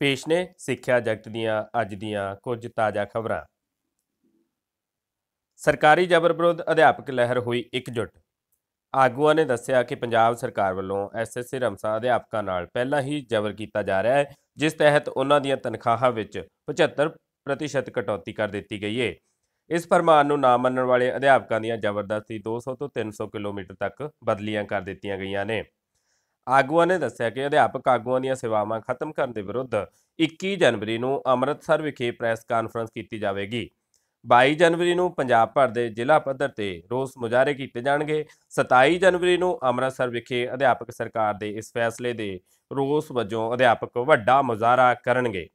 ਪੇਸ਼ ਨੇ ਸਿੱਖਿਆ ਜਗਤ ਦੀਆਂ ਅੱਜ ਦੀਆਂ ਕੁਝ ਤਾਜ਼ਾ ਖਬਰਾਂ। ਸਰਕਾਰੀ ਜ਼ਬਰ ਵਿਰੁੱਧ ਅਧਿਆਪਕ ਲਹਿਰ ਹੋਈ ਇਕਜੁੱਟ। ਆਗੂਆਂ ਨੇ ਦੱਸਿਆ ਕਿ ਪੰਜਾਬ ਸਰਕਾਰ ਵੱਲੋਂ ਐਸਐਸਸੀ ਰਮਸਾ ਅਧਿਆਪਕਾਂ ਨਾਲ ਪਹਿਲਾਂ ਹੀ ਜ਼ਬਰ ਕੀਤਾ ਜਾ ਰਿਹਾ ਹੈ, ਜਿਸ ਤਹਿਤ ਉਹਨਾਂ ਦੀਆਂ ਤਨਖਾਹਾਂ ਵਿੱਚ 75% ਕਟੌਤੀ ਕਰ ਦਿੱਤੀ ਗਈ ਹੈ ਇਸ ਫਰਮਾਨ ਨੂੰ ਨਾ ਮੰਨਣ ਵਾਲੇ ਅਧਿਆਪਕਾਂ ਦੀਆਂ ਜ਼ਬਰਦਸਤੀ 200 ਤੋਂ 300 ਕਿਲੋਮੀਟਰ ਤੱਕ ਬਦਲੀਆਂ ਕਰ ਦਿੱਤੀਆਂ ਗਈਆਂ ਨੇ। ਆਗੂਆਂ ਨੇ ਦੱਸਿਆ ਕਿ ਅਧਿਆਪਕ ਆਗੂਆਂ ਦੀਆਂ ਸੇਵਾਵਾਂ ਖਤਮ ਕਰਨ ਦੇ ਵਿਰੁੱਧ 21 ਜਨਵਰੀ ਨੂੰ ਅੰਮ੍ਰਿਤਸਰ ਵਿਖੇ ਪ੍ਰੈਸ ਕਾਨਫਰੰਸ ਕੀਤੀ ਜਾਵੇਗੀ। 22 ਜਨਵਰੀ ਨੂੰ ਪੰਜਾਬ ਭਰ ਦੇ ਜ਼ਿਲ੍ਹਾ ਪੱਧਰ ਤੇ ਰੋਸ ਮੁਜ਼ਾਹਰੇ ਕੀਤੇ ਜਾਣਗੇ। 27 ਜਨਵਰੀ ਨੂੰ ਅੰਮ੍ਰਿਤਸਰ ਵਿਖੇ ਅਧਿਆਪਕ ਸਰਕਾਰ ਦੇ ਇਸ ਫੈਸਲੇ ਦੇ ਰੋਸ ਵਜੋਂ ਅਧਿਆਪਕ ਵੱਡਾ ਮੁਜ਼ਾਹਰਾ ਕਰਨਗੇ।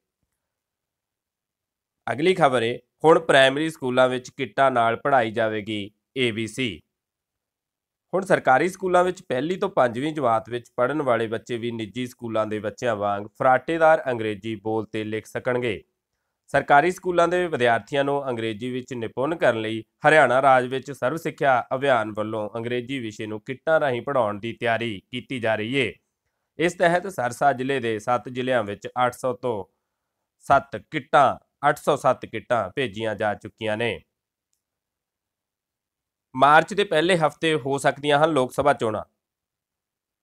ਅਗਲੀ ਖਬਰ ਹੈ ਹੁਣ ਪ੍ਰਾਇਮਰੀ ਸਕੂਲਾਂ ਵਿੱਚ ਕਿੱਟਾਂ ਨਾਲ ਪੜ੍ਹਾਈ ਜਾਵੇਗੀ ABC ਹੁਣ ਸਰਕਾਰੀ ਸਕੂਲਾਂ ਵਿੱਚ ਪਹਿਲੀ ਤੋਂ ਪੰਜਵੀਂ ਜਮਾਤ ਵਿੱਚ ਪੜ੍ਹਨ ਵਾਲੇ ਬੱਚੇ ਵੀ ਨਿੱਜੀ ਸਕੂਲਾਂ ਦੇ ਬੱਚਿਆਂ ਵਾਂਗ ਫਰਾਟੇਦਾਰ ਅੰਗਰੇਜ਼ੀ ਬੋਲ ਤੇ ਲਿਖ ਸਕਣਗੇ। ਸਰਕਾਰੀ ਸਕੂਲਾਂ ਦੇ ਵਿਦਿਆਰਥੀਆਂ ਨੂੰ ਅੰਗਰੇਜ਼ੀ ਵਿੱਚ ਨਿਪੁੰਨ ਕਰਨ ਲਈ ਹਰਿਆਣਾ ਰਾਜ ਵਿੱਚ ਸਰਵ ਸਿੱਖਿਆ ਅਭਿਆਨ ਵੱਲੋਂ ਅੰਗਰੇਜ਼ੀ ਵਿਸ਼ੇ ਨੂੰ ਕਿੱਟਾਂ ਰਾਹੀਂ ਪੜ੍ਹਾਉਣ ਦੀ ਤਿਆਰੀ ਕੀਤੀ ਜਾ ਰਹੀ ਹੈ ਇਸ ਤਹਿਤ ਸਰਸਾ ਜ਼ਿਲ੍ਹੇ ਦੇ 7 ਜ਼ਿਲ੍ਹਿਆਂ ਵਿੱਚ 800 ਤੋਂ 7 ਕਿੱਟਾਂ 807 ਕਿੱਟਾਂ ਭੇਜੀਆਂ ਜਾ ਚੁੱਕੀਆਂ ਨੇ। ਮਾਰਚ ਦੇ ਪਹਿਲੇ ਹਫ਼ਤੇ ਹੋ ਸਕਦੀਆਂ ਹਨ ਲੋਕ ਸਭਾ ਚੋਣਾਂ।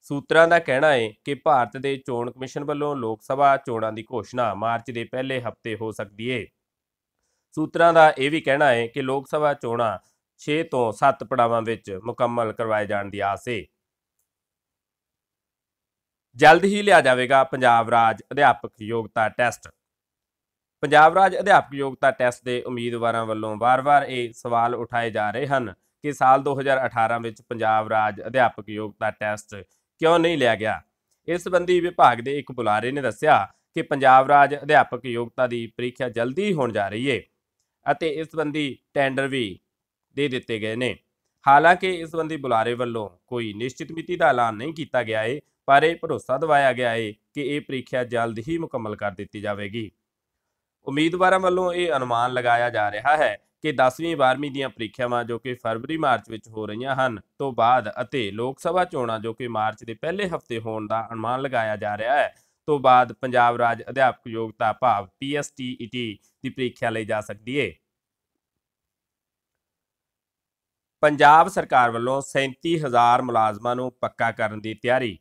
ਸੂਤਰਾਂ ਦਾ ਕਹਿਣਾ ਹੈ ਕਿ ਭਾਰਤ ਦੇ ਚੋਣ ਕਮਿਸ਼ਨ ਵੱਲੋਂ ਲੋਕ ਸਭਾ ਚੋਣਾਂ ਦੀ ਘੋਸ਼ਣਾ ਮਾਰਚ ਦੇ ਪਹਿਲੇ ਹਫ਼ਤੇ ਹੋ ਸਕਦੀ ਹੈ ਸੂਤਰਾਂ ਦਾ ਇਹ ਵੀ ਕਹਿਣਾ ਹੈ ਕਿ ਲੋਕ ਸਭਾ ਚੋਣਾਂ 6 ਤੋਂ 7 ਪੜਾਵਾਂ ਵਿੱਚ ਮੁਕੰਮਲ ਕਰਵਾਏ ਜਾਣ ਦੀ ਆਸ ਹੈ ਜਲਦ ਹੀ ਲਿਆ ਜਾਵੇਗਾ ਪੰਜਾਬ ਰਾਜ ਅਧਿਆਪਕ ਯੋਗਤਾ ਟੈਸਟ। ਪੰਜਾਬ ਰਾਜ ਅਧਿਆਪਕ ਯੋਗਤਾ ਟੈਸਟ ਦੇ ਉਮੀਦਵਾਰਾਂ ਵੱਲੋਂ ਵਾਰ-ਵਾਰ ਇਹ ਸਵਾਲ ਉਠਾਏ ਜਾ ਰਹੇ ਹਨ ਕਿ ਸਾਲ 2018 ਵਿੱਚ ਪੰਜਾਬ ਰਾਜ ਅਧਿਆਪਕ ਯੋਗਤਾ ਟੈਸਟ ਕਿਉਂ ਨਹੀਂ ਲਿਆ ਗਿਆ? ਇਸ ਸੰਬੰਧੀ ਵਿਭਾਗ ਦੇ ਇੱਕ ਬੁਲਾਰੇ ਨੇ ਦੱਸਿਆ ਕਿ ਪੰਜਾਬ ਰਾਜ ਅਧਿਆਪਕ ਯੋਗਤਾ ਦੀ ਪ੍ਰੀਖਿਆ ਜਲਦੀ ਹੋਣ ਜਾ ਰਹੀ ਹੈ ਅਤੇ ਇਸ ਸੰਬੰਧੀ ਟੈਂਡਰ ਵੀ ਦੇ ਦਿੱਤੇ ਗਏ ਨੇ। ਹਾਲਾਂਕਿ ਇਸ ਸੰਬੰਧੀ ਬੁਲਾਰੇ ਵੱਲੋਂ ਕੋਈ ਨਿਸ਼ਚਿਤ ਮਿਤੀ ਦਾ ਐਲਾਨ ਨਹੀਂ ਕੀਤਾ ਗਿਆ ਹੈ ਪਰ ਇਹ ਭਰੋਸਾ ਦਿਵਾਇਆ ਗਿਆ ਹੈ ਕਿ ਇਹ ਪ੍ਰੀਖਿਆ ਜਲਦ ਹੀ ਮੁਕੰਮਲ ਕਰ ਦਿੱਤੀ ਜਾਵੇਗੀ। ਉਮੀਦਵਾਰਾਂ ਵੱਲੋਂ ਇਹ ਅਨੁਮਾਨ ਲਗਾਇਆ ਜਾ ਰਿਹਾ ਹੈ ਕਿ 10ਵੀਂ 12ਵੀਂ ਦੀਆਂ ਪ੍ਰੀਖਿਆਵਾਂ ਜੋ ਕਿ ਫਰਵਰੀ ਮਾਰਚ ਵਿੱਚ ਹੋ ਰਹੀਆਂ ਹਨ ਤੋਂ ਬਾਅਦ ਅਤੇ ਲੋਕ ਸਭਾ ਚੋਣਾਂ ਜੋ ਕਿ ਮਾਰਚ ਦੇ ਪਹਿਲੇ ਹਫ਼ਤੇ ਹੋਣ ਦਾ ਅਨੁਮਾਨ ਲਗਾਇਆ ਜਾ ਰਿਹਾ ਹੈ, ਤੋਂ ਬਾਅਦ ਪੰਜਾਬ ਰਾਜ ਅਧਿਆਪਕ ਯੋਗਤਾ ਭਾਵ PSTET ਦੀ ਪ੍ਰੀਖਿਆ ਲਈ ਜਾ ਸਕਦੀ ਹੈ ਪੰਜਾਬ ਸਰਕਾਰ ਵੱਲੋਂ 37000 ਮੁਲਾਜ਼ਮਾਂ ਨੂੰ ਪੱਕਾ ਕਰਨ ਦੀ ਤਿਆਰੀ।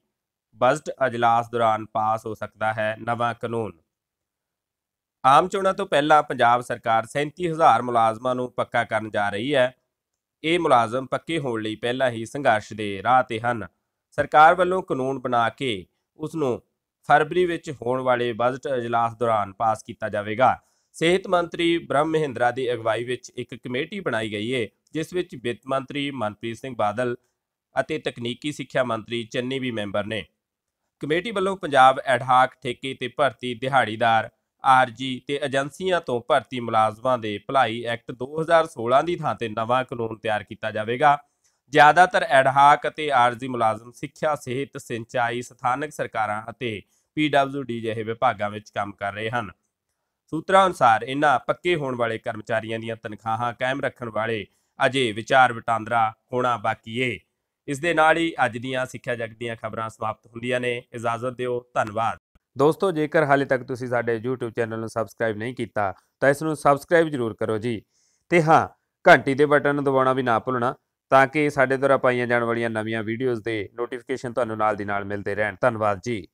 ਬਜਟ ਅਜਲਾਸ ਦੌਰਾਨ ਪਾਸ ਹੋ ਸਕਦਾ ਹੈ ਨਵਾਂ ਕਾਨੂੰਨ। ਆਮ ਚੋਣਾਂ ਤੋਂ ਪਹਿਲਾਂ ਪੰਜਾਬ ਸਰਕਾਰ 37000 ਮੁਲਾਜ਼ਮਾਂ ਨੂੰ ਪੱਕਾ ਕਰਨ ਜਾ ਰਹੀ ਹੈ। ਇਹ ਮੁਲਾਜ਼ਮ ਪੱਕੇ ਹੋਣ ਲਈ ਪਹਿਲਾਂ ਹੀ ਸੰਘਰਸ਼ ਦੇ ਰਾਹ ਤੇ ਹਨ। ਸਰਕਾਰ ਵੱਲੋਂ ਕਾਨੂੰਨ ਬਣਾ ਕੇ ਉਸ ਨੂੰ ਫਰਵਰੀ ਵਿੱਚ ਹੋਣ ਵਾਲੇ ਬਜਟ ਅਜਲਾਸ ਦੌਰਾਨ ਪਾਸ ਕੀਤਾ ਜਾਵੇਗਾ। ਸਿਹਤ ਮੰਤਰੀ ਬ੍ਰਹਮ ਮਹਿੰਦਰਾ ਦੀ ਅਗਵਾਈ ਵਿੱਚ ਇੱਕ ਕਮੇਟੀ ਬਣਾਈ ਗਈ ਹੈ ਜਿਸ ਵਿੱਚ ਵਿੱਤ ਮੰਤਰੀ ਮਨਪ੍ਰੀਤ ਸਿੰਘ ਬਾਦਲ ਅਤੇ ਤਕਨੀਕੀ ਸਿੱਖਿਆ ਮੰਤਰੀ ਚੰਨੀ ਵੀ ਮੈਂਬਰ ਨੇ। ਕਮੇਟੀ ਵੱਲੋਂ ਪੰਜਾਬ ਐਡਹਾਕ ਠੇਕੇ ਤੇ ਭਰਤੀ ਦਿਹਾੜੀਦਾਰ ਆਰਜੀ ਤੇ ਏਜੰਸੀਆਂ ਤੋਂ ਭਰਤੀ ਮੁਲਾਜ਼ਮਾਂ ਦੇ ਭਲਾਈ ਐਕਟ 2016 ਦੀ ਥਾਂ ਤੇ ਨਵਾਂ ਕਾਨੂੰਨ ਤਿਆਰ ਕੀਤਾ ਜਾਵੇਗਾ। ਜ਼ਿਆਦਾਤਰ ਐਡਹਾਕ ਅਤੇ ਆਰਜੀ ਮੁਲਾਜ਼ਮ ਸਿੱਖਿਆ, ਸਿਹਤ, ਸਿੰਚਾਈ, ਸਥਾਨਕ ਸਰਕਾਰਾਂ ਅਤੇ ਪੀਡਬਲਯੂਡੀ ਜਿਹੇ ਵਿਭਾਗਾਂ ਵਿੱਚ ਕੰਮ ਕਰ ਰਹੇ ਹਨ। ਸੂਤਰਾਂ ਅਨੁਸਾਰ ਇਹਨਾਂ ਪੱਕੇ ਹੋਣ ਵਾਲੇ ਕਰਮਚਾਰੀਆਂ ਦੀਆਂ ਤਨਖਾਹਾਂ ਕਾਇਮ ਰੱਖਣ ਵਾਲੇ ਅਜੇ ਵਿਚਾਰ ਵਟਾਂਦਰਾ ਹੋਣਾ ਬਾਕੀ ਏ। ਇਸ ਦੇ ਨਾਲ ਹੀ ਅੱਜ ਦੀਆਂ ਸਿੱਖਿਆ ਜਗਤ ਦੀਆਂ ਖਬਰਾਂ ਸਮਾਪਤ ਹੁੰਦੀਆਂ ਨੇ। ਇਜਾਜ਼ਤ ਦਿਓ। ਧੰਨਵਾਦ। ਦੋਸਤੋ, ਜੇਕਰ ਹਾਲੇ ਤੱਕ ਤੁਸੀਂ ਸਾਡੇ YouTube ਚੈਨਲ ਨੂੰ ਸਬਸਕ੍ਰਾਈਬ ਨਹੀਂ ਕੀਤਾ, ਤਾਂ ਇਸ ਨੂੰ ਸਬਸਕ੍ਰਾਈਬ ਜ਼ਰੂਰ ਕਰੋ ਜੀ। ਤੇ ਹਾਂ, ਘੰਟੀ ਦੇ ਬਟਨ ਨੂੰ ਦਬਾਉਣਾ ਵੀ ਨਾ ਭੁੱਲਣਾ, ਤਾਂ ਕਿ ਸਾਡੇ ਦੁਆਰਾ ਪਾਈਆਂ ਜਾਣ ਵਾਲੀਆਂ ਨਵੀਆਂ ਵੀਡੀਓਜ਼ ਦੇ ਨੋਟੀਫਿਕੇਸ਼ਨ ਤੁਹਾਨੂੰ ਨਾਲ ਦੀ ਨਾਲ ਮਿਲਦੇ ਰਹਿਣ। ਧੰਨਵਾਦ ਜੀ।